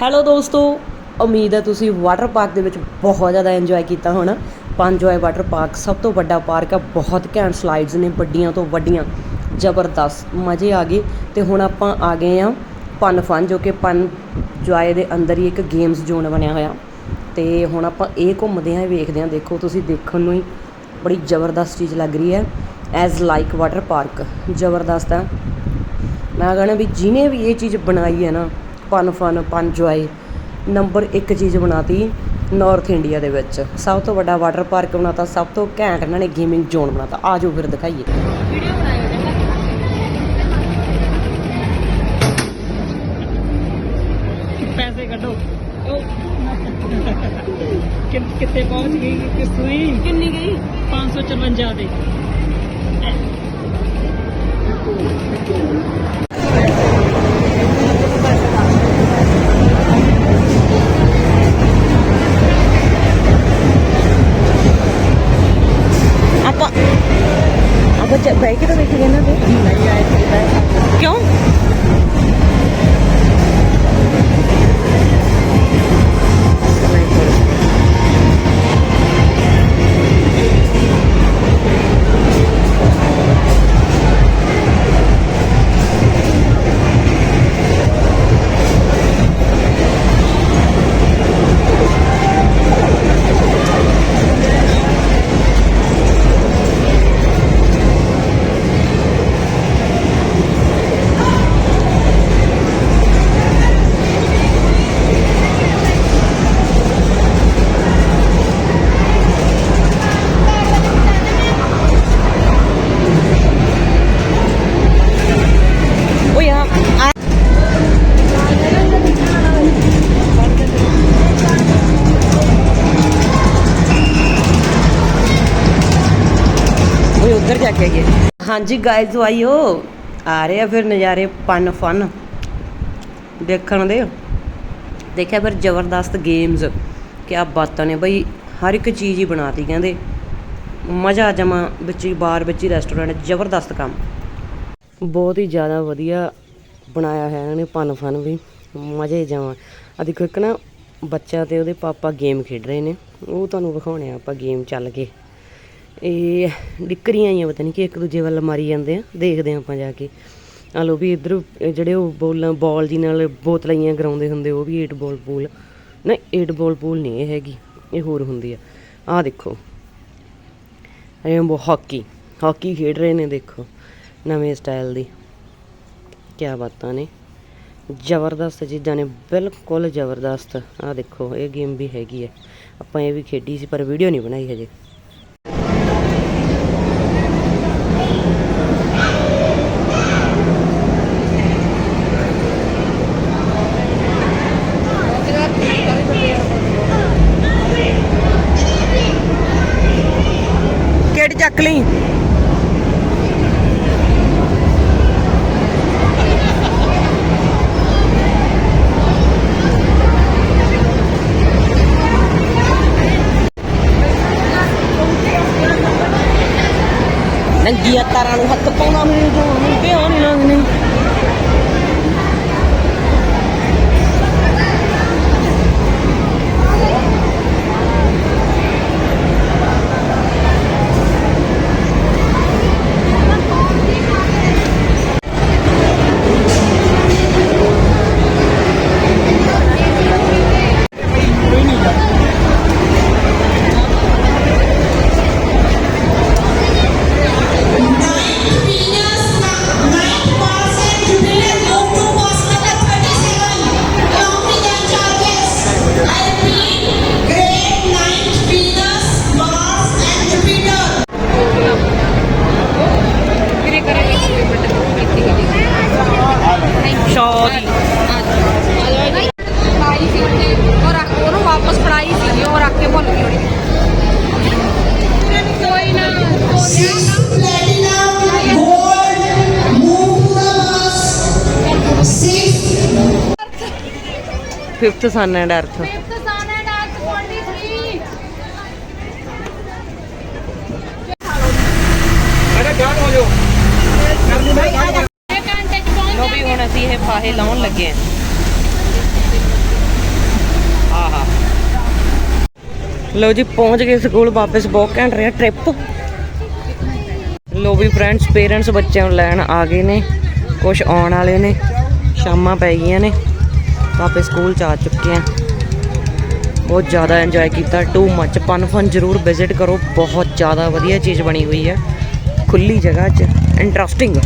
Hello ਦੋਸਤੋ, ਉਮੀਦ ਹੈ ਤੁਸੀਂ ਵਾਟਰ ਪਾਰਕ ਦੇ ਵਿੱਚ ਬਹੁਤ ਜ਼ਿਆਦਾ ਇੰਜੋਏ ਕੀਤਾ ਹੋਣਾ। ਪੰਜੋਏ ਵਾਟਰ ਪਾਰਕ ਸਭ ਤੋਂ ਵੱਡਾ ਪਾਰਕ ਹੈ ਬਹੁਤ ਘੈਂਟ ਸਲਾਈਡਸ ਨੇ, ਵੱਡੀਆਂ ਤੋਂ ਵੱਡੀਆਂ। ਜ਼ਬਰਦਸਤ, ਮਜ਼ੇ ਆ ਗਏ। ਤੇ ਹੁਣ ਆਪਾਂ ਆ ਗਏ ਆ ਪਨ ਫਨ ਜੋ ਕਿ ਪਨ ਜੋਏ ਦੇ ਅੰਦਰ ਹੀ ਇੱਕ ਗੇਮਸ ਜ਼ੋਨ ਬਣਿਆ ਹੋਇਆ। ਤੇ ਹੁਣ ਆਪਾਂ ਇਹ ਘੁੰਮਦੇ ਆਂ ਵੇਖਦੇ ਆਂ ਦੇਖੋ, ਤੁਸੀਂ ਦੇਖਣ ਨੂੰ ਹੀ ਬੜੀ ਜ਼ਬਰਦਸਤ ਚੀਜ਼ ਲੱਗ ਰਹੀ ਹੈ। ਐਜ਼ ਲਾਈਕ ਵਾਟਰ ਪਾਰਕ ਜ਼ਬਰਦਸਤ ਹੈ ਮੈਂ ਕਹਣਾ ਵੀ ਜਿਹਨੇ ਵੀ ਇਹ ਚੀਜ਼ ਬਣਾਈ ਹੈ ਨਾ ਪਨ ਫਨ ਪਨ ਜੋਏ ਨੰਬਰ 1 ਚੀਜ਼ ਬਣਾਤੀ ਨਾਰਥ ਇੰਡੀਆ ਦੇ ਵਿੱਚ। ਸਭ ਤੋਂ ਵੱਡਾ ਵਾਟਰ ਪਾਰਕ ਬਣਾਤਾ ਸਭ ਤੋਂ ਘੈਂਟ ਇਹਨਾਂ ਨੇ ਗੇਮਿੰਗ ਜ਼ੋਨ ਬਣਾਤਾ। ਆਜੋ ਫਿਰ ਦਿਖਾਈਏ। ਪੈਸੇ ਕੱਢੋ। ਕਿ ਕਿੱਥੇ ਪਹੁੰਚ ਗਈ? ਕਿ ਸੂਈ? ਕਿੰਨੀ ਗਈ? 554 ਦੇ ਆਪਾਂ ਕੇ ਤਾਂ ਵੇਖ ਗਏ ਨਾ ਤੇ ਕਿਉਂ? ਜਾ ਕੇ ਗਏ ਹਾਂਜੀ ਗਾਇਜ਼ ਆਇਓ ਆ ਰਹੇ ਆ ਫਿਰ ਨਜ਼ਾਰੇ ਪਨ ਫਨ। ਦੇਖਣ ਦੇ। ਦੇਖਿਆ ਫਿਰ ਜ਼ਬਰਦਸਤ ਗੇਮਸ ਕਿਆ ਬਾਤਾਂ ਨੇ ਬਈ, ਹਰ ਇੱਕ ਚੀਜ਼ ਹੀ ਬਣਾਤੀ ਕਹਿੰਦੇ। ਮਜ਼ਾ ਜਮਾ ਵਿੱਚ ਹੀ, ਬਾਰ ਵਿੱਚ ਰੈਸਟੋਰੈਂਟ ਜ਼ਬਰਦਸਤ ਕੰਮ। ਬਹੁਤ ਹੀ ਜ਼ਿਆਦਾ ਵਧੀਆ ਬਣਾਇਆ ਹੋਇਆ ਇਹਨਾਂ ਨੇ ਪਨ ਫਨ ਵੀ। ਮਜ਼ੇ ਜਮਾ। ਆ ਦੇਖੋ ਇੱਕ ਨਾ ਬੱਚਾ ਤੇ ਉਹਦੇ ਪਾਪਾ ਗੇਮ ਖੇਡ ਰਹੇ ਨੇ। ਉਹ ਤੁਹਾਨੂੰ ਵਿਖਾਉਣੇ ਆ ਆਪਾਂ ਗੇਮ ਚੱਲ ਕੇ। ਇਹ ਡਿੱਕਰੀਆਂ ਹੀ ਆ ਪਤਾ ਨਹੀਂ ਕਿ ਇੱਕ ਦੂਜੇ ਵੱਲ ਮਾਰੀ ਜਾਂਦੇ ਆ, ਦੇਖਦੇ ਆ ਆਪਾਂ ਜਾ ਕੇ। ਆ ਲੋ ਵੀ ਇਧਰ ਜਿਹੜੇ ਉਹ ਬੋਲਾਂ, ਬਾਲ ਜੀ ਨਾਲ ਬੋਤਲਾਈਆਂ ਗਰਾਉਂਦੇ ਹੁੰਦੇ, ਉਹ ਵੀ 8 ਬਾਲ ਪੂਲ ਨਾ 8 ਬਾਲ ਪੂਲ ਨਹੀਂ ਇਹ ਹੈਗੀ, ਇਹ ਹੋਰ ਹੁੰਦੀ ਆ। ਆ ਦੇਖੋ। Rainbow hockey. ਹਾਕੀ ਖੇਡ ਰਹੇ ਨੇ, ਦੇਖੋ, ਨਵੇਂ ਸਟਾਈਲ ਦੀ। ਕਿਆ ਬਾਤਾਂ ਨੇ। ਜ਼ਬਰਦਸਤ ਚੀਜ਼ਾਂ ਨੇ, ਬਿਲਕੁਲ ਜ਼ਬਰਦਸਤ। ਆ ਦੇਖੋ, ਇਹ ਗੇਮ ਵੀ ਹੈਗੀ ਹੈ ਆਪਾਂ ਇਹ ਵੀ ਖੇਡੀ ਸੀ, ਪਰ ਵੀਡੀਓ ਨਹੀਂ ਬਣਾਈ ਹਜੇ। Nanti ya taruh ka pang namin itu. Fifth sun and earth ਲੋ ਜੀ ਪਹੁੰਚ ਗਏ ਸਕੂਲ ਵਾਪਸ ਬਹੁਤ ਘੰਟ ਰਿਹਾ ਟ੍ਰਿਪ ਲੋ ਵੀ ਫਰੈਂਡਸ ਪੇਰੈਂਟਸ ਬੱਚਿਆਂ ਨੂੰ ਲੈਣ ਆ ਗਏ ਨੇ। ਕੁਝ ਆਉਣ ਵਾਲੇ ਨੇ ਸ਼ਾਮਾਂ ਪੈ ਗਈਆਂ ਨੇ। ਵਾਪਸ ਸਕੂਲ ਚ ਆ ਚੁੱਕੇ ਆ। ਬਹੁਤ ਜ਼ਿਆਦਾ ਇੰਜੋਏ ਕੀਤਾ ਟੂ ਮੱਚ ਪਨ ਫਨ ਜ਼ਰੂਰ ਵਿਜ਼ਿਟ ਕਰੋ, ਬਹੁਤ ਜ਼ਿਆਦਾ ਵਧੀਆ ਚੀਜ਼ ਬਣੀ ਹੋਈ ਹੈ। ਖੁੱਲੀ ਜਗ੍ਹਾ 'ਚ। ਇੰਟਰਸਟਿੰਗ